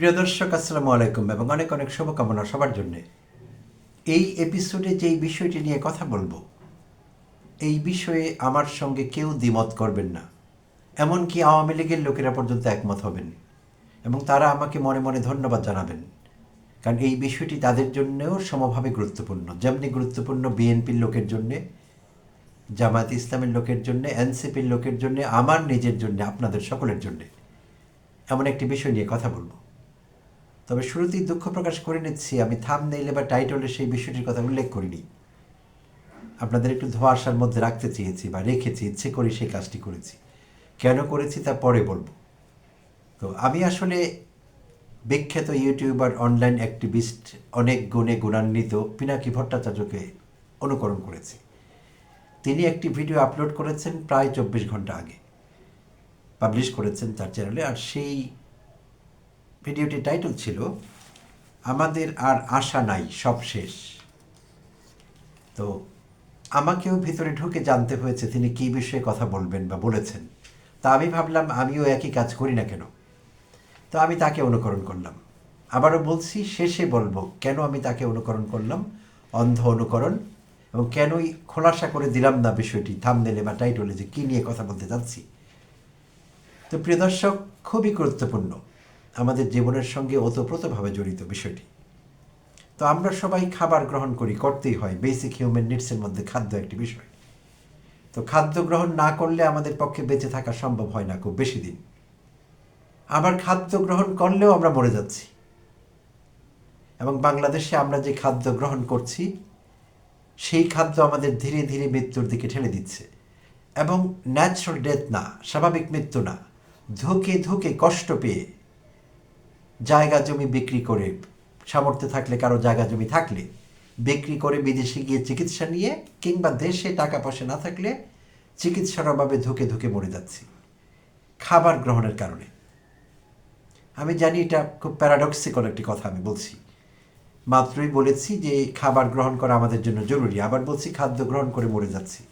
প্রিয় দর্শক, আসসালামু আলাইকুম এবং অনেক অনেক শুভকামনা সবার জন্য। এই এপিসোডে যেই বিষয়টি নিয়ে কথা বলব, এই বিষয়ে আমার সঙ্গে কেউ দ্বিমত করবেন না। এমনকি আওয়ামী লীগের লোকেরা পর্যন্ত একমত হবেন। এবং তারা আমাকে মনে মনে ধন্যবাদ জানাবেন। কারণ এই বিষয়টি তাদের জন্যও সমভাবে গুরুত্বপূর্ণ। যেমনি গুরুত্বপূর্ণ বিএনপির লোকের জন্যে, জামায়াত ইসলামের লোকের জন্য, এনসিপির লোকের জন্য, আমার নিজের জন্য, আপনাদের সকলের জন্যে এমন একটি বিষয় নিয়ে কথা বলব। তবে শুরুতেই দুঃখ প্রকাশ করে নিচ্ছি, আমি থাম নেইলে বা টাইটলে সেই বিষয়টির কথা উল্লেখ করিনি। আপনাদের একটু ধোয়াশার মধ্যে রাখতে চেয়েছি বা রেখেছি, ইচ্ছে করে সেই কাজটি করেছি। কেন করেছি তা পরে বলব। তো আমি আসলে বিখ্যাত ইউটিউবার অনলাইন অ্যাক্টিভিস্ট অনেক গুণে গুণান্বিত পিনাকি ভট্টাচার্যকে অনুকরণ করেছি। তিনি একটি ভিডিও আপলোড করেছেন প্রায় চব্বিশ ঘণ্টা আগে। পাবলিশ করেছেন তার চ্যানেলে আর সেই ভিডিওটির টাইটেল ছিল, আমাদের আর আশা নাই, সব শেষ। তো আমাকেও ভিতরে ঢুকে জানতে হয়েছে তিনি কী বিষয়ে কথা বলবেন বা বলেছেন। তা আমি ভাবলাম, আমিও একই কাজ করি না কেন? তো আমি তাকে অনুকরণ করলাম। আবারও বলছি, শেষে বলব, কেন আমি তাকে অনুকরণ করলাম? অন্ধ অনুকরণ এবং কেনই খোলাসা করে দিলাম না বিষয়টি থামনেলে বা টাইটলে যে কী নিয়ে কথা বলতে যাচ্ছি? তো প্রিয় দর্শক, খুবই গুরুত্বপূর্ণ। আমাদের জীবনের সঙ্গে ওতপ্রোতভাবে জড়িত বিষয়টি। তো আমরা সবাই খাবার গ্রহণ করি, করতেই হয়। বেসিক হিউম্যান নিডসের মধ্যে খাদ্য একটি বিষয়। তো খাদ্য গ্রহণ না করলে আমাদের পক্ষে বেঁচে থাকা সম্ভব হয় না খুব বেশি দিন। আবার খাদ্য গ্রহণ করলেও আমরা মরে যাচ্ছি। এবং বাংলাদেশে আমরা যে খাদ্য গ্রহণ করছি, সেই খাদ্য আমাদের ধীরে ধীরে মৃত্যুর দিকে ঠেলে দিচ্ছে। এবং ন্যাচারাল ডেথ না, স্বাভাবিক মৃত্যু না। ধুকে ধুকে কষ্ট পেয়ে জায়গা জমি বিক্রি করে সামর্থ্য থাকলে, কারও জায়গা জমি থাকলে বিক্রি করে বিদেশে গিয়ে চিকিৎসা নিয়ে কিংবা দেশে টাকা পয়সা না থাকলে চিকিৎসার অভাবে ধুকে ধুকে মরে যাচ্ছি। খাবার গ্রহণের কারণে। আমি জানি এটা খুব প্যারাডক্সিকল একটি কথা আমি বলছি। মাত্রই বলেছি যে খাবার গ্রহণ করা আমাদের জন্য জরুরি, আবার বলছি খাদ্য গ্রহণ করে মরে যাচ্ছি।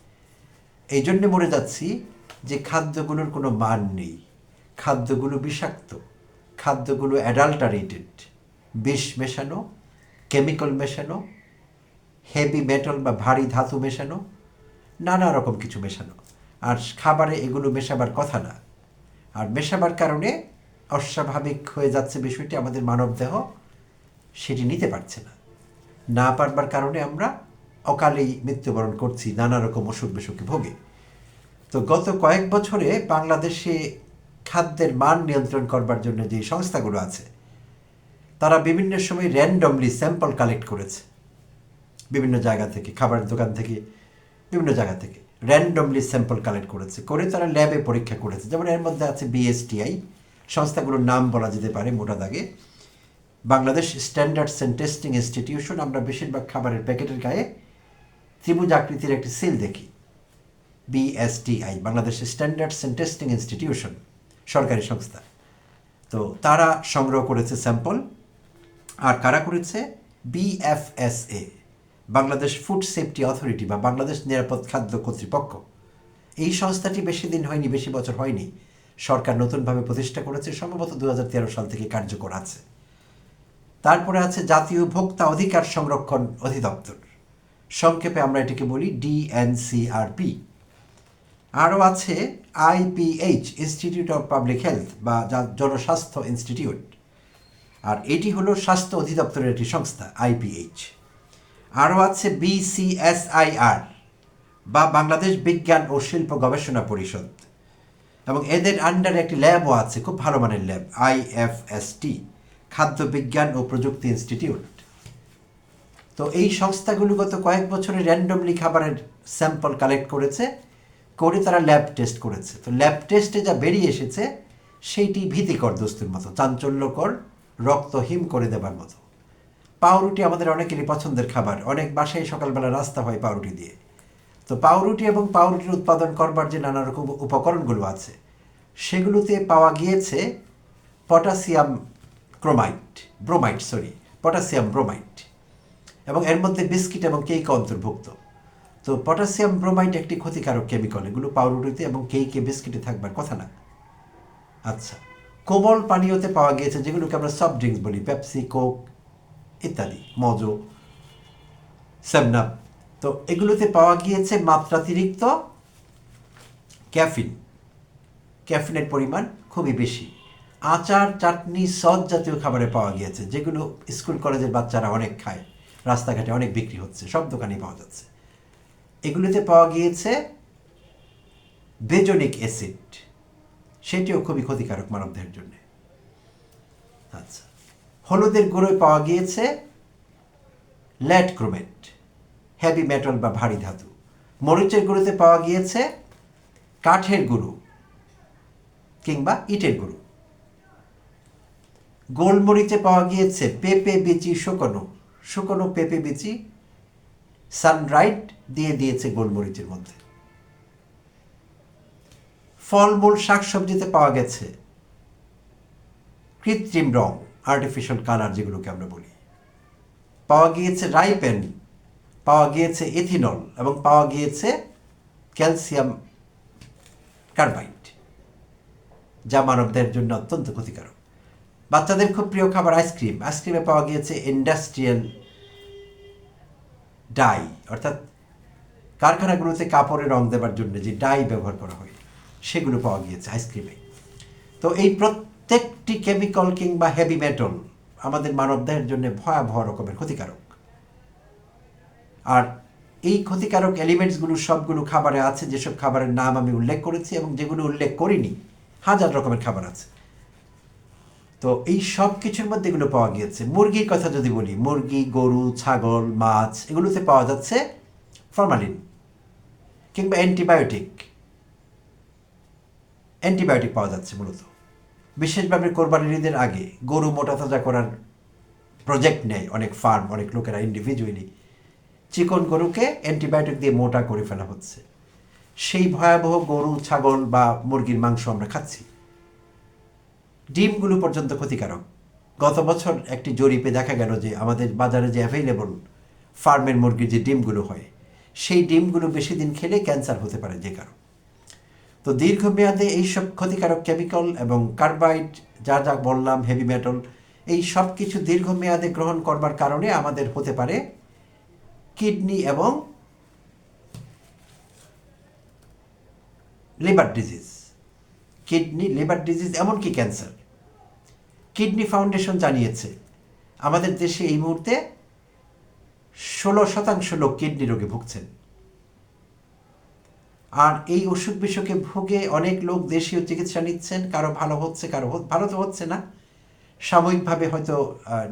এই জন্যে মরে যাচ্ছি যে খাদ্যগুলোর কোনো মান নেই। খাদ্যগুলো বিষাক্ত। খাদ্যগুলো অ্যাডাল্টারেটেড বিষ মেশানো কেমিক্যাল মেশানো হেভি মেটাল বা ভারী ধাতু মেশানো, নানা রকম কিছু মেশানো। আর খাবারে এগুলো মেশাবার কথা না। আর মেশাবার কারণে অস্বাভাবিক হয়ে যাচ্ছে বিষয়টি, আমাদের মানব দেহ সেটি নিতে পারছে না। না পারবার কারণে আমরা অকালেই মৃত্যুবরণ করছি, নানা রকম অসুখ বিসুখে ভোগে। তো গত কয়েক বছরে বাংলাদেশে খাদ্যের মান নিয়ন্ত্রণ করবার জন্য যে সংস্থাগুলো আছে, তারা বিভিন্ন সময় র্যান্ডমলি স্যাম্পল কালেক্ট করেছে। বিভিন্ন জায়গা থেকে, খাবারের দোকান থেকে, বিভিন্ন জায়গা থেকে র্যান্ডমলি স্যাম্পল কালেক্ট করেছে। করে তারা ল্যাবে পরীক্ষা করেছে। যেমন এর মধ্যে আছে বিএসটিআই সংস্থাগুলোর নাম বলা যেতে পারে মোটা দাগে। Bangladesh standards and testing institution আমরা বেশিরভাগ খাবারের প্যাকেটের গায়ে ত্রিভুজ আকৃতির একটি সিল দেখি। BSTI Bangladesh standards and testing institution সরকারি সংস্থা। তো তারা সংগ্রহ করেছে স্যাম্পল। আর কারা করেছে? BFSA Bangladesh food safety authority বা বাংলাদেশ নিরাপদ খাদ্য কর্তৃপক্ষ। এই সংস্থাটি বেশি দিন হয়নি, বেশি বছর হয়নি। সরকার নতুনভাবে প্রতিষ্ঠা করেছে, সম্ভবত দু হাজার তেরো সাল থেকে কার্যকর আছে। তারপরে আছে জাতীয় ভোক্তা অধিকার সংরক্ষণ অধিদপ্তর। সংক্ষেপে আমরা এটিকে বলি ডিএনসিআরপি। আরও আছে IPH institute of public health বা জনস্বাস্থ্য ইনস্টিটিউট আর এটি হলো স্বাস্থ্য অধিদপ্তরের একটি সংস্থা আইপিএইচ আরও আছে বিসিএসআইআর বা বাংলাদেশ বিজ্ঞান ও শিল্প গবেষণা পরিষদ। এবং এদের আন্ডারে একটি ল্যাবও আছে, খুব ভালো মানের ল্যাব আইএফএসটি খাদ্য বিজ্ঞান ও প্রযুক্তি ইনস্টিটিউট তো এই সংস্থাগুলো গত কয়েক বছরে র্যান্ডমলি খাবারের স্যাম্পল কালেক্ট করেছে। করে তারা ল্যাব টেস্ট করেছে। তো ল্যাব টেস্টে যা বেরিয়ে এসেছে, সেইটি ভীতিকর দস্তুর মতো, চাঞ্চল্যকর রক্ত হিম করে দেবার মতো। পাউরুটি আমাদের অনেকেরই পছন্দের খাবার, অনেক বাসায় সকালবেলা রাস্তা হয় পাউরুটি দিয়ে। তো পাউরুটি এবং পাউরুটির উৎপাদন করবার যে নানা রকম উপকরণগুলো আছে, সেগুলোতে পাওয়া গিয়েছে potassium chromite, bromite sorry potassium bromite. এবং এর মধ্যে বিস্কিট এবং কেক অন্তর্ভুক্ত। তো পটাশিয়াম ব্রোমাইট একটি ক্ষতিকারক কেমিক্যাল এগুলো পাউরুটিতে এবং কেকে বিস্কিটে থাকবার কথা না। আচ্ছা কোমল পানীয়তে পাওয়া গিয়েছে যেগুলোকে আমরা সফট ড্রিঙ্কস বলি পেপসি কোক ইত্যাদি, মজো সেভনাপ তো এগুলোতে পাওয়া গিয়েছে মাত্রাতিরিক্ত ক্যাফিন। ক্যাফিনের পরিমাণ খুবই বেশি। আচার, চাটনি, সস জাতীয় খাবারে পাওয়া গিয়েছে, যেগুলো স্কুল কলেজের বাচ্চারা অনেক খায়, রাস্তাঘাটে অনেক বিক্রি হচ্ছে, সব দোকানেই পাওয়া যাচ্ছে। এগুলোতে পাওয়া গিয়েছে বেজনিক অ্যাসিড। সেটিও খুবই ক্ষতিকারক মানবদেহের জন্য। আচ্ছা হলুদের গুঁড়োয় পাওয়া গিয়েছে ল্যাট ক্রোমেট, হেভি মেটাল বা ভারী ধাতু। মরিচের গুঁড়োতে পাওয়া গিয়েছে কাঠের গুঁড়ো কিংবা ইটের গুঁড়ো। গোলমরিচে পাওয়া গিয়েছে পেঁপে বিচি শুকনো শুকনো পেঁপে বিচি সানরাইট দিয়ে দিয়েছে গোলমরিচের মধ্যে। ফলমূল শাকসবজিতে পাওয়া গেছে কৃত্রিম রং আর্টিফিশিয়াল কালার যেগুলোকে আমরা বলি। পাওয়া গিয়েছে রাইপেন পাওয়া গিয়েছে এথিনল এবং পাওয়া গিয়েছে ক্যালসিয়াম কার্বাইড যা মানবদের জন্য অত্যন্ত ক্ষতিকারক। বাচ্চাদের খুব প্রিয় খাবার আইসক্রিম আইসক্রিমে পাওয়া গিয়েছে ইন্ডাস্ট্রিয়াল ডাই অর্থাৎ কারখানাগুলোতে কাপড়ে রং দেওয়ার জন্য যে ডাই ব্যবহার করা হয়, সেগুলো পাওয়া গিয়েছে আইসক্রিমে তো এই প্রত্যেকটি কেমিক্যাল কিংবা হেভি মেটাল আমাদের মানবদেহের জন্য ভয়াবহ রকমের ক্ষতিকারক। আর এই ক্ষতিকারক এলিমেন্টসগুলো সবগুলো খাবারে আছে, যেসব খাবারের নাম আমি উল্লেখ করেছি এবং যেগুলো উল্লেখ করিনি, হাজার রকমের খাবার আছে। তো এই সব কিছুর মধ্যে এগুলো পাওয়া গিয়েছে। মুরগির কথা যদি বলি, মুরগি, গরু, ছাগল, মাছ, এগুলোতে পাওয়া যাচ্ছে ফরমালিন কিংবা অ্যান্টিবায়োটিক অ্যান্টিবায়োটিক পাওয়া যাচ্ছে মূলত। বিশেষভাবে কোরবানির ঈদের আগে গরু মোটা তাজা করার প্রজেক্ট নেয় অনেক ফার্ম অনেক লোকেরা ইন্ডিভিজুয়ালি চিকন গরুকে অ্যান্টিবায়োটিক দিয়ে মোটা করে ফেলা হচ্ছে। সেই ভয়াবহ গরু, ছাগল বা মুরগির মাংস আমরা খাচ্ছি। ডিমগুলো পর্যন্ত ক্ষতিকারক। গত বছর একটি জরিপে দেখা গেল যে আমাদের বাজারে যে অ্যাভেলেবল ফার্মের মুরগির যে ডিমগুলো হয়, সেই ডিমগুলো বেশি দিন খেলে ক্যান্সার হতে পারে যে কারণ তো দীর্ঘমেয়াদে এইসব ক্ষতিকারক কেমিক্যাল এবং কার্বাইড যা যা বললাম হেভি মেটাল এই সব কিছু দীর্ঘমেয়াদে গ্রহণ করবার কারণে আমাদের হতে পারে কিডনি এবং liver disease kidney liver disease এমনকি ক্যান্সার কিডনি ফাউন্ডেশন জানিয়েছে। আমাদের দেশে এই মুহূর্তে ষোলো শতাংশ লোক কিডনি রোগে ভুগছেন। আর এই অসুখ বিসুখে ভুগে অনেক লোক দেশীয় চিকিৎসা নিচ্ছেন, কারও ভালো হচ্ছে, কারও ভালো তো হচ্ছে না। সাময়িকভাবে হয়তো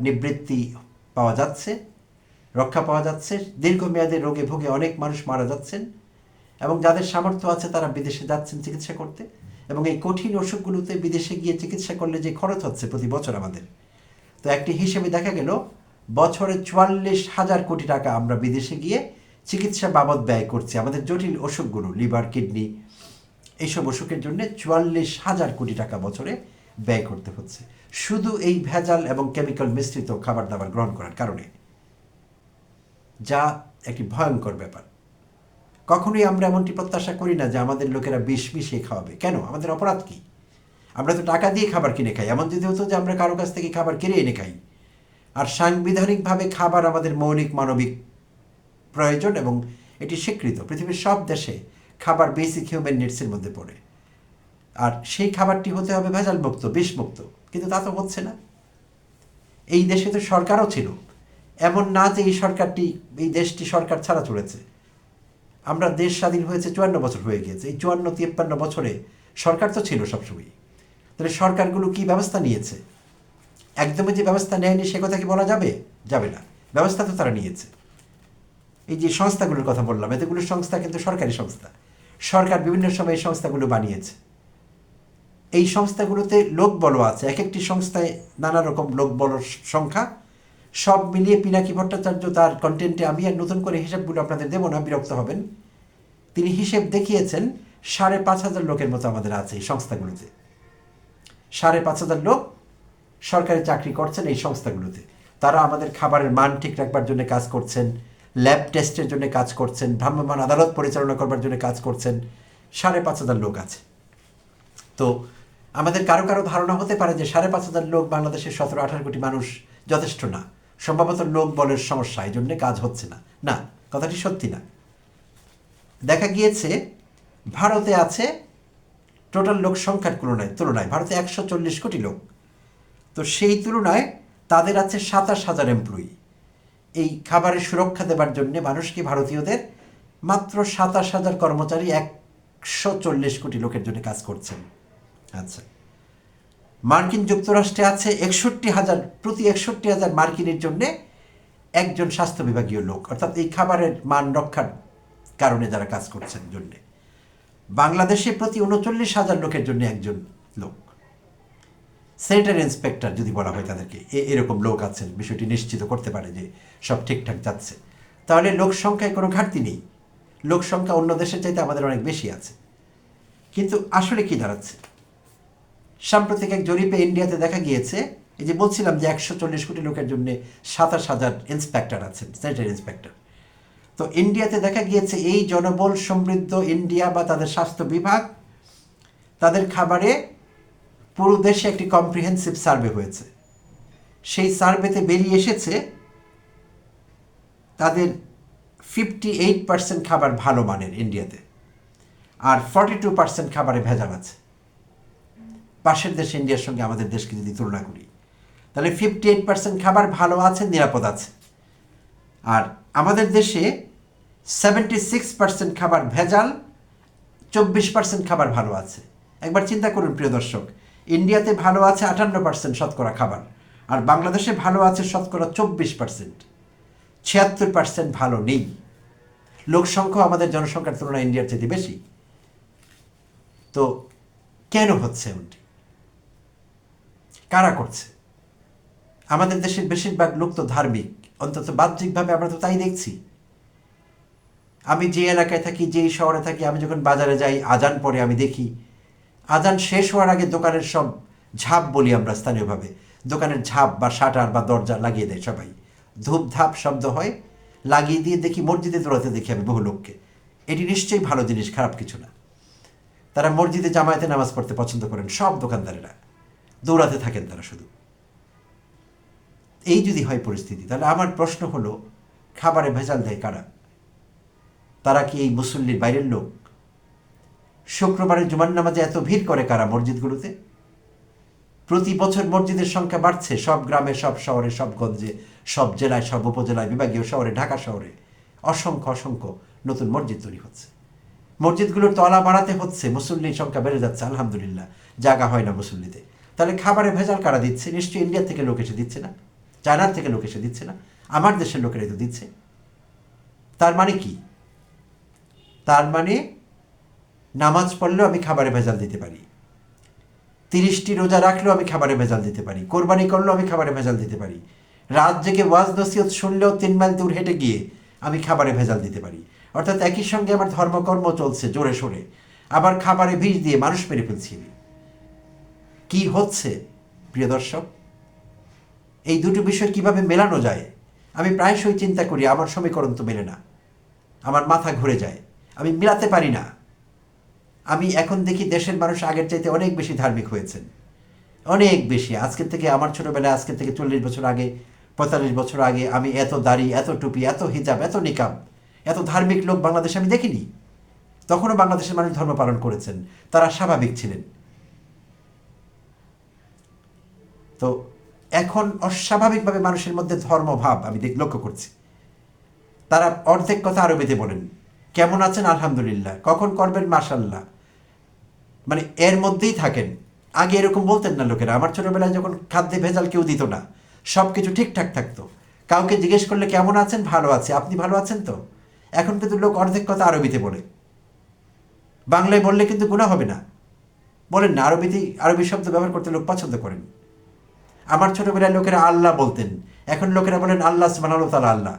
নিবৃত্তি পাওয়া যাচ্ছে, রক্ষা পাওয়া যাচ্ছে। দীর্ঘমেয়াদে রোগে ভুগে অনেক মানুষ মারা যাচ্ছেন এবং যাদের সামর্থ্য আছে তারা বিদেশে যাচ্ছেন চিকিৎসা করতে। এবং এই কঠিন অসুখগুলোতে বিদেশে গিয়ে চিকিৎসা করলে যে খরচ হচ্ছে প্রতি বছর আমাদের। তো একটি হিসেবে দেখা গেল, বছরে চুয়াল্লিশ হাজার কোটি টাকা আমরা বিদেশে গিয়ে চিকিৎসা বাবদ ব্যয় করছি। আমাদের জটিল অসুখগুলো, লিভার, কিডনি, এইসব অসুখের জন্য চুয়াল্লিশ হাজার কোটি টাকা বছরে ব্যয় করতে হচ্ছে। শুধু এই ভেজাল এবং কেমিক্যাল মিশ্রিত খাবার দাবার গ্রহণ করার কারণে। যা একটি ভয়ঙ্কর ব্যাপার। কখনোই আমরা এমনটি প্রত্যাশা করি না যে আমাদের লোকেরা বিষ মিশিয়ে খাওয়াবে। কেন? আমাদের অপরাধ কী? আমরা তো টাকা দিয়ে খাবার কিনে খাই। এমন যদি হতো যে আমরা কারও কাছ থেকে খাবার কিনে এনে খাই। আর সাংবিধানিকভাবে খাবার আমাদের মৌলিক মানবিক প্রয়োজন এবং এটি স্বীকৃত। পৃথিবীর সব দেশে খাবার বেসিক হিউম্যান নিডসের মধ্যে পড়ে। আর সেই খাবারটি হতে হবে ভেজাল মুক্ত বিষমুক্ত। কিন্তু তা তো হচ্ছে না। এই দেশে তো সরকারও ছিল। এমন না যে এই সরকারটি, এই দেশটি সরকার ছাড়া চলেছে। আমরা দেশ স্বাধীন হয়েছে চুয়ান্ন বছর হয়ে গিয়েছে। এই চুয়ান্ন, তিপ্পান্ন বছরে সরকার তো ছিল সবসময় তাহলে সরকারগুলো কি ব্যবস্থা নিয়েছে? একদমই যে ব্যবস্থা নেয়নি সে কথা কি বলা যাবে? যাবে না। ব্যবস্থা তো তারা নিয়েছে। এই যে সংস্থাগুলোর কথা বললাম, এতগুলো সংস্থা কিন্তু সরকারি সংস্থা। সরকার বিভিন্ন সময় এই সংস্থাগুলো বানিয়েছে। এই সংস্থাগুলোতে লোকবল আছে। এক একটি সংস্থায় নানা রকম লোকবলের সংখ্যা। সব মিলিয়ে পিনাকি ভট্টাচার্য তার কন্টেন্টে আমি আর নতুন করে হিসাবগুলো আপনাদের দেবো না, বিরক্ত হবেন। তিনি হিসেব দেখিয়েছেন, সাড়ে পাঁচ হাজার লোকের মতো আমাদের আছে এই সংস্থাগুলোতে। সাড়ে পাঁচ হাজার লোক সরকারি চাকরি করছেন এই সংস্থাগুলোতে। তারা আমাদের খাবারের মান ঠিক রাখবার জন্য কাজ করছেন ল্যাব টেস্টের জন্য কাজ করছেন ভ্রাম্যমান আদালত পরিচালনা করবার জন্য কাজ করছেন, সাড়ে পাঁচ হাজার লোক আছে। তো আমাদের কারও কারও ধারণা হতে পারে যে সাড়ে পাঁচ হাজার লোক বাংলাদেশের সতেরো আঠারো কোটি মানুষ যথেষ্ট না। সম্ভবত লোক বলের সমস্যা এই জন্যে কাজ হচ্ছে না। না, কথাটি সত্যি না। দেখা গিয়েছে, ভারতে আছে টোটাল লোক সংখ্যার তুলনায় তুলনায় ভারতে একশো চল্লিশ কোটি লোক। তো সেই তুলনায় তাদের আছে সাতাশ হাজার এমপ্লয়ি এই খাবারের সুরক্ষা দেবার জন্য মানুষকে ভারতীয়দের মাত্র সাতাশ হাজার কর্মচারী একশো চল্লিশ কোটি লোকের জন্য কাজ করছেন? আচ্ছা। মার্কিন যুক্তরাষ্ট্রে আছে একষট্টি হাজার, প্রতি একষট্টি হাজার মার্কিনের জন্য একজন স্বাস্থ্য বিভাগীয় লোক। অর্থাৎ এই খাবারের মান রক্ষার কারণে যারা কাজ করছেন জন্যে। বাংলাদেশে প্রতি উনচল্লিশ হাজার লোকের জন্য একজন লোক। সেন্টার ইন্সপেক্টর যদি বলা হয় তাদেরকে এরকম লোক আছেন, বিষয়টি নিশ্চিত করতে পারে যে সব ঠিকঠাক যাচ্ছে। তাহলে লোক সংখ্যায় কোনো ঘাটতি নেই। লোক সংখ্যা অন্য দেশের চাইতে আমাদের অনেক বেশি আছে। কিন্তু আসলে কি দাঁড়াচ্ছে? সাম্প্রতিক এক জরিপে ইন্ডিয়াতে দেখা গিয়েছে, এই যে বলছিলাম যে একশো চল্লিশ কোটি লোকের জন্য সাতাশ হাজার ইন্সপেক্টর আছেন স্যানিটারি ইন্সপেক্টর তো ইন্ডিয়াতে দেখা গিয়েছে এই জনবল সমৃদ্ধ ইন্ডিয়া বা তাদের স্বাস্থ্য বিভাগ, তাদের খাবারে পুরো দেশে একটি কম্প্রিহেন্সিভ সার্ভে হয়েছে। সেই সার্ভেতে বেরিয়ে এসেছে, তাদের ফিফটি এইট পার্সেন্ট খাবার ভালো মানের ইন্ডিয়াতে, আর ফর্টি টু পার্সেন্ট খাবারে ভেজাল আছে। পাশের দেশ ইন্ডিয়ার সঙ্গে আমাদের দেশকে যদি তুলনা করি, তাহলে ফিফটি এইট পার্সেন্ট খাবার ভালো আছে, নিরাপদ আছে। আর আমাদের দেশে সেভেন্টি সিক্স পার্সেন্ট খাবার ভেজাল, চব্বিশ পার্সেন্ট খাবার ভালো আছে। একবার চিন্তা করুন, প্রিয় দর্শক, ইন্ডিয়াতে ভালো আছে আটান্ন পার্সেন্ট শতকরা খাবার, আর বাংলাদেশে ভালো আছে শতকরা চব্বিশ পার্সেন্ট ছিয়াত্তর পার্সেন্ট ভালো নেই। লোক সংখ্যা আমাদের জনসংখ্যার তুলনায় ইন্ডিয়ার চেয়ে বেশি। তো কেন হচ্ছে এমনটি? কারা করছে? আমাদের দেশের বেশিরভাগ লোক তো ধার্মিক, অন্তত বাহ্যিকভাবে আমরা তো তাই দেখছি। আমি যে এলাকায় থাকি যেই শহরে থাকি, আমি যখন বাজারে যাই, আজান পরে আমি দেখি, আজান শেষ হওয়ার আগে দোকানের সব ঝাপ বলি আমরা স্থানীয়ভাবে। দোকানের ঝাপ বা শাটার বা দরজা লাগিয়ে দেয় সবাই। ধূপ ধাপ শব্দ হয়, লাগিয়ে দিয়ে দেখি মসজিদে দৌড়াতে দেখি আমি বহু লোককে। এটি নিশ্চয়ই ভালো জিনিস, খারাপ কিছু না। তারা মসজিদে জামায়াতে নামাজ পড়তে পছন্দ করেন, সব দোকানদারেরা। দৌড়াতে থাকেন তারা শুধু। এই যদি হয় পরিস্থিতি, তাহলে আমার প্রশ্ন হলো, খাবারে ভেজাল দেয় কারা? তারা কি এই মুসল্লির বাইরের লোক? শুক্রবারে জুমান নামাজে এত ভিড় করে কারা মসজিদগুলোতে? প্রতি বছর মসজিদের সংখ্যা বাড়ছে, সব গ্রামে, সব শহরে, সব গঞ্জে, সব জেলায়, সব উপজেলায়, বিভাগীয় শহরে, ঢাকা শহরে অসংখ্য অসংখ্য নতুন মসজিদ তৈরি হচ্ছে। মসজিদগুলোর তলা বাড়াতে হচ্ছে, মুসল্লির সংখ্যা বেড়ে যাচ্ছে, আলহামদুলিল্লাহ। জায়গা হয় না মুসল্লিতে। তাহলে খাবারে ভেজাল কারা দিচ্ছে? নিশ্চয়ই ইন্ডিয়া থেকে লোক এসে দিচ্ছে না। চায়নার থেকে লোক এসে দিচ্ছে না। আমার দেশের লোকেরাই তো দিচ্ছে। তার মানে কি? তার মানে নামাজ পড়লেও আমি খাবারে ভেজাল দিতে পারি। তিরিশটি রোজা রাখলেও আমি খাবারে ভেজাল দিতে পারি। কোরবানি করলেও আমি খাবারে ভেজাল দিতে পারি। রাত জেগে ওয়াজ নসিহত শুনলেও তিন মাইল দূর হেঁটে গিয়ে আমি খাবারে ভেজাল দিতে পারি। অর্থাৎ একই সঙ্গে আমার ধর্মকর্ম চলছে জোরে সোরে। আবার খাবারে বিষ দিয়ে মানুষ মেরে ফেলছি আমি। কি হচ্ছে, প্রিয় দর্শক? এই দুটো বিষয় কীভাবে মেলানো যায়? আমি প্রায়শই চিন্তা করি, আমার সমীকরণ তো মেলে না। আমার মাথা ঘুরে যায়। আমি মেলাতে পারি না। আমি এখন দেখি দেশের মানুষ আগের চাইতে অনেক বেশি ধার্মিক হয়েছেন। অনেক বেশি। আজকের থেকে, আমার ছোটোবেলায় আজকের থেকে চল্লিশ বছর আগে, পঁয়তাল্লিশ বছর আগে আমি এত দাড়ি, এত টুপি, এত হিজাব, এত নিকাব এত ধার্মিক লোক বাংলাদেশে আমি দেখিনি। তখনও বাংলাদেশের মানুষ ধর্ম পালন করেছেন। তারা স্বাভাবিক ছিলেন। তো এখন অস্বাভাবিকভাবে মানুষের মধ্যে ধর্মভাব আমি দেখ লক্ষ্য করছি। তারা অর্ধেক কথা আরবিতে বলেন, কেমন আছেন? আলহামদুলিল্লাহ। কখন করবেন? মাশাল্লাহ মানে এর মধ্যেই থাকেন। আগে এরকম বলতেন না লোকেরা। আমার ছোটবেলায় যখন খাদ্যে ভেজাল কেউ দিত না সব কিছু ঠিকঠাক থাকতো। কাউকে জিজ্ঞেস করলে, কেমন আছেন? ভালো আছে। আপনি ভালো আছেন তো? এখন কিন্তু লোক অর্ধেক কথা আরবিতে বলে। বাংলায় বললে কিন্তু গুণা হবে না। বলেন না আরবিতে আরবি শব্দ ব্যবহার করতে লোক পছন্দ করেন। আমার ছোটবেলায় লোকেরা আল্লাহ বলতেন। এখন লোকেরা বলেন, আল্লাহ সুবহানাহু তাআলা আল্লাহ।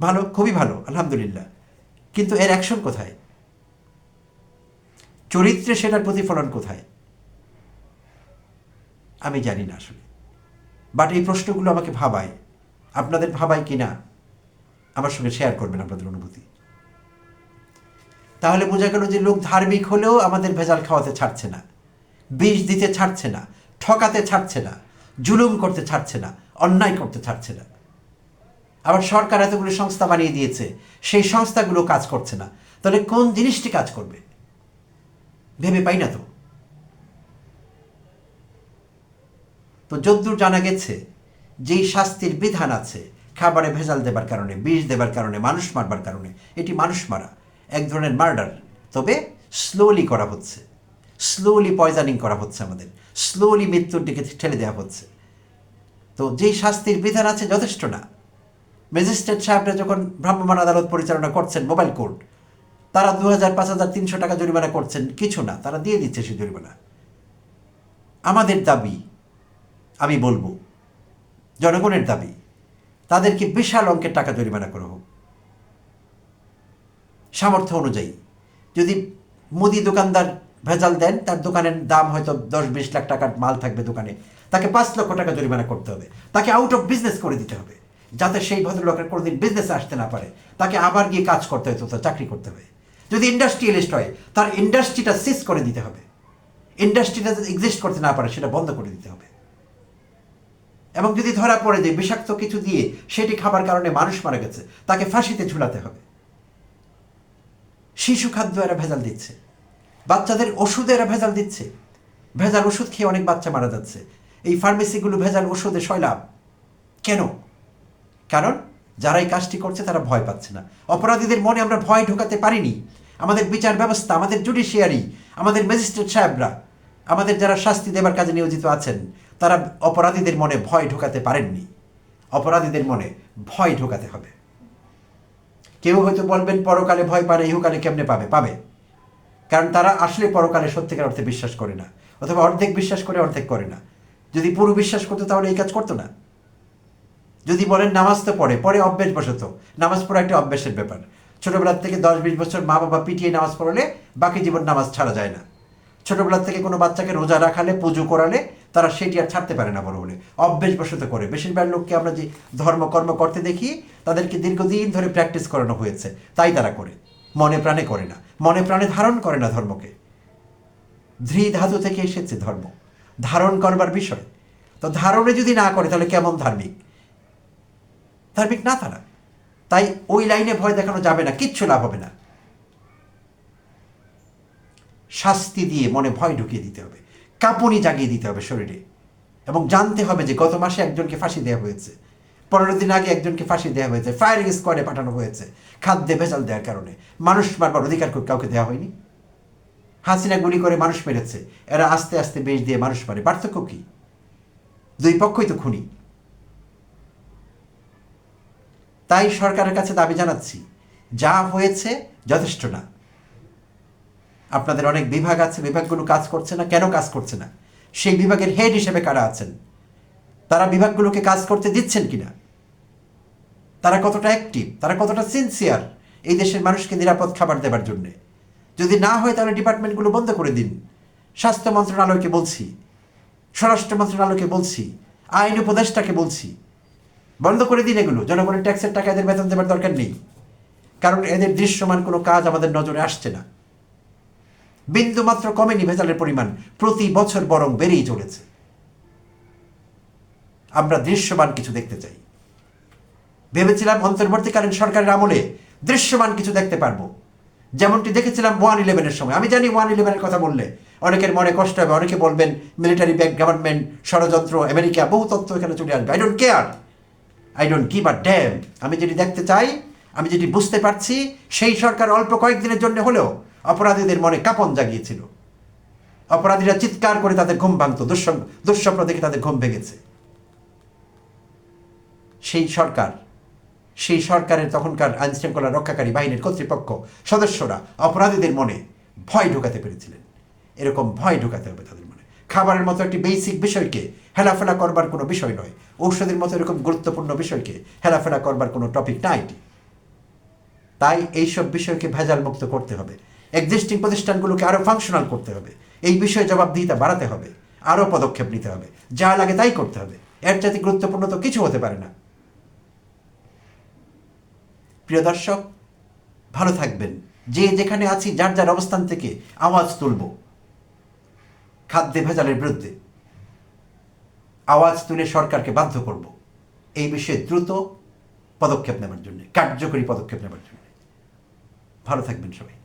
ভালো, খুবই ভালো, আলহামদুলিল্লাহ। কিন্তু এর অ্যাকশন কোথায়? চরিত্রে সেটার প্রতিফলন কোথায়? আমি জানি না আসলে। বাট এই প্রশ্নগুলো আমাকে ভাবায়। আপনাদের ভাবায় কি না আমার সঙ্গে শেয়ার করবেন আপনাদের অনুভূতি। তাহলে বোঝা গেল যে লোক ধার্মিক হলেও আমাদের ভেজাল খাওয়াতে ছাড়ছে না। বিষ দিতে ছাড়ছে না। ঠকাতে ছাড়ছে না, জুলুম করতে ছাড়ছে না, অন্যায় করতে ছাড়ছে না। আবার সরকার এতগুলো সংস্থা বানিয়ে দিয়েছে, সেই সংস্থাগুলো কাজ করছে না। তাহলে কোন জিনিসটি কাজ করবে? ভেবে পাই না তো। তো যদ্দূর জানা গেছে, যেই শাস্তির বিধান আছে, খাবারে ভেজাল দেবার কারণে, বিষ দেবার কারণে, মানুষ মারবার কারণে, এটি মানুষ মারা, এক ধরনের মার্ডার। তবে স্লোলি করা হচ্ছে। স্লোলি পয়জানিং করা হচ্ছে আমাদের। স্লোলি মৃত্যুর দিকে ঠেলে দেওয়া হচ্ছে। তো যেই শাস্তির বিধান আছে যথেষ্ট না। ম্যাজিস্ট্রেট সাহেবরা যখন ভ্রাম্যমাণ আদালত পরিচালনা করছেন মোবাইল কোর্ট, তারা দু হাজার পাঁচ হাজার তিনশো টাকা জরিমানা করছেন, কিছু না, তারা দিয়ে দিচ্ছে সেই জরিমানা। আমাদের দাবি, আমি বলব, জনগণের দাবি, তাদেরকে বিশাল অঙ্কের টাকা জরিমানা করা হোক। সামর্থ্য অনুযায়ী, যদি মুদি দোকানদার ভেজাল দেন, তার দোকানের দাম হয়তো দশ বিশ লাখ টাকার মাল থাকবে দোকানে। তাকে পাঁচ লক্ষ টাকা জরিমানা করতে হবে। তাকে আউট অফ বিজনেস করে দিতে হবে। যাতে সেই ভদ্রলোকের কোনোদিন বিজনেসে আসতে না পারে। তাকে আবার গিয়ে কাজ করতে হতো চাকরি করতে হবে যদি ইন্ডাস্ট্রিয়ালিস্ট হয়, তার ইন্ডাস্ট্রিটা সিজ করে দিতে হবে। ইন্ডাস্ট্রিটা যদি এক্সিস্ট করতে না পারে, সেটা বন্ধ করে দিতে হবে। এবং যদি ধরা পড়ে যে বিষাক্ত কিছু দিয়ে সেটি খাবার কারণে মানুষ মারা গেছে, তাকে ফাঁসিতে ঝুলাতে হবে। শিশু খাদ্য এরা ভেজাল দিচ্ছে। বাচ্চাদের ওষুধে এরা ভেজাল দিচ্ছে। ভেজাল ওষুধ খেয়ে অনেক বাচ্চা মারা যাচ্ছে। এই ফার্মেসিগুলো ভেজাল ওষুধে সয়লাভ কেন? কারণ যারা এই কাজটি করছে তারা ভয় পাচ্ছে না। অপরাধীদের মনে আমরা ভয় ঢোকাতে পারিনি। আমাদের বিচার ব্যবস্থা, আমাদের জুডিশিয়ারি, আমাদের ম্যাজিস্ট্রেট সাহেবরা, আমাদের যারা শাস্তি দেবার কাজে নিয়োজিত আছেন, তারা অপরাধীদের মনে ভয় ঢোকাতে পারেননি। অপরাধীদের মনে ভয় ঢোকাতে হবে। কেউ হয়তো বলবেন, পরকালে ভয় পারে, ইহুকালে কেমনে পাবে? পাবে। কারণ তারা আসলে পরকালে সত্যিকার অর্থে বিশ্বাস করে না, অথবা অর্ধেক বিশ্বাস করে, অর্ধেক করে না। যদি পুরো বিশ্বাস করতো, তাহলে এই কাজ করতো না। যদি বলেন নামাজ তো পড়ে পরে অভ্যেস বসত, নামাজ পড়া একটা অভ্যেসের ব্যাপার। ছোটবেলার থেকে দশ বিশ বছর মা বাবা পিটিয়ে নামাজ পড়লে বাকি জীবন নামাজ ছাড়া যায় না। ছোটবেলার থেকে কোনো বাচ্চাকে রোজা রাখালে, পুজো করালে তারা সেটি আর ছাড়তে পারে না বড় হলে। অভ্যেস বসত করে। বেশিরভাগ লোককে আমরা যে ধর্মকর্ম করতে দেখি, তাদেরকে দীর্ঘদিন ধরে প্র্যাকটিস করানো হয়েছে। তাই তারা করে। মনে প্রাণে করে না। মনে প্রাণে ধারণ করে না ধর্মকে। ধৃ ধাতু থেকে এসেছে ধর্ম। ধারণ করবার বিষয়। তো ধারণে যদি না করে, তাহলে কেমন ধার্মিক? ধার্মিক না তারা। তাই ওই লাইনে ভয় দেখানো যাবে না, কিচ্ছু লাভ হবে না। শাস্তি দিয়ে মনে ভয় ঢুকিয়ে দিতে হবে। কাঁপুনি জাগিয়ে দিতে হবে শরীরে। এবং জানতে হবে যে গত মাসে একজনকে ফাঁসি দেওয়া হয়েছে। পনেরো দিন আগে একজনকে ফাঁসি দেওয়া হয়েছে ফায়ারিং স্কোয়াডে পাঠানো হয়েছে। খাদ্যে ভেজাল দেওয়ার কারণে। মানুষ মারবার অধিকার কাউকে দেওয়া হয়নি। হাসিনা গুলি করে মানুষ মেরেছে। এরা আস্তে আস্তে বেশ দিয়ে মানুষ মারে। পার্থক্য কি? দুই পক্ষই তো খুনি। তাই সরকারের কাছে দাবি জানাচ্ছি, যা হয়েছে যথেষ্ট না। আপনাদের অনেক বিভাগ আছে, বিভাগগুলো কাজ করছে না। কেন কাজ করছে না? সেই বিভাগের হেড হিসেবে কারা আছেন? তারা বিভাগগুলোকে কাজ করতে দিচ্ছেন কিনা? তারা কতটা অ্যাক্টিভ তারা কতটা সিনসিয়ার এই দেশের মানুষকে নিরাপদ খাবার দেবার জন্যে। যদি না হয় তাহলে ডিপার্টমেন্টগুলো বন্ধ করে দিন। স্বাস্থ্য মন্ত্রণালয়কে বলছি, স্বরাষ্ট্র মন্ত্রণালয়কে বলছি, আইন উপদেষ্টাকে বলছি, বন্ধ করে দিন এগুলো। জনগণের ট্যাক্সের টাকা এদের বেতন দেবার দরকার নেই। কারণ এদের দৃশ্যমান কোনো কাজ আমাদের নজরে আসছে না। বিন্দু মাত্র কমেনি ভেজালের পরিমাণ। প্রতি বছর বরং বেড়েই চলেছে। আমরা দৃশ্যমান কিছু দেখতে চাই। ভেবেছিলাম অন্তর্বর্তীকালীন সরকারের আমলে দৃশ্যমান কিছু দেখতে পারব। যেমনটি দেখেছিলাম ওয়ান ইলেভেনের সময়। আমি জানি ওয়ান ইলেভেনের কথা বললে। অনেকের মনে কষ্ট হবে। অনেকে বলবেন মিলিটারি ব্যাক গভর্নমেন্ট ষড়যন্ত্র, আমেরিকা, বহু তথ্য এখানে চলে আসবে। I don't care I don't give a damn আমি যেটি দেখতে চাই, আমি যেটি বুঝতে পারছি, সেই সরকার অল্প কয়েকদিনের জন্য হলেও অপরাধীদের মনে কাঁপন জাগিয়েছিল। অপরাধীরা চিৎকার করে তাদের ঘুম ভাঙত। দুঃস্বপ্ন দেখে তাদের ঘুম ভেঙেছে। সেই সরকার সেই সরকারের তখনকার আইন শৃঙ্খলা রক্ষাকারী বাহিনীর কর্তৃপক্ষ, সদস্যরা অপরাধীদের মনে ভয় ঢোকাতে পেরেছিলেন। এরকম ভয় ঢোকাতে হবে তাদের মনে। খাবারের মতো একটি বেসিক বিষয়কে হেলাফেলা করবার কোনো বিষয় নয়। ঔষধের মতো এরকম গুরুত্বপূর্ণ বিষয়কে হেলাফেলা করবার কোনো টপিক না এটি তাই এইসব বিষয়কে ভেজাল মুক্ত করতে হবে। এক্সিস্টিং প্রতিষ্ঠানগুলোকে আরও ফাংশনাল করতে হবে। এই বিষয়ে জবাবদিহিতা বাড়াতে হবে। আরও পদক্ষেপ নিতে হবে। যা লাগে তাই করতে হবে। এর চাইতে গুরুত্বপূর্ণ তো কিছু হতে পারে না। প্রিয় দর্শক, ভালো থাকবেন। যে যেখানে আছি, যার যার অবস্থান থেকে আওয়াজ তুলব। খাদ্যে ভেজালের বিরুদ্ধে আওয়াজ তুলে সরকারকে বাধ্য করব। এই বিষয়ে দ্রুত পদক্ষেপ নেওয়ার জন্য, কার্যকরী পদক্ষেপ নেওয়ার জন্য। ভালো থাকবেন সবাই।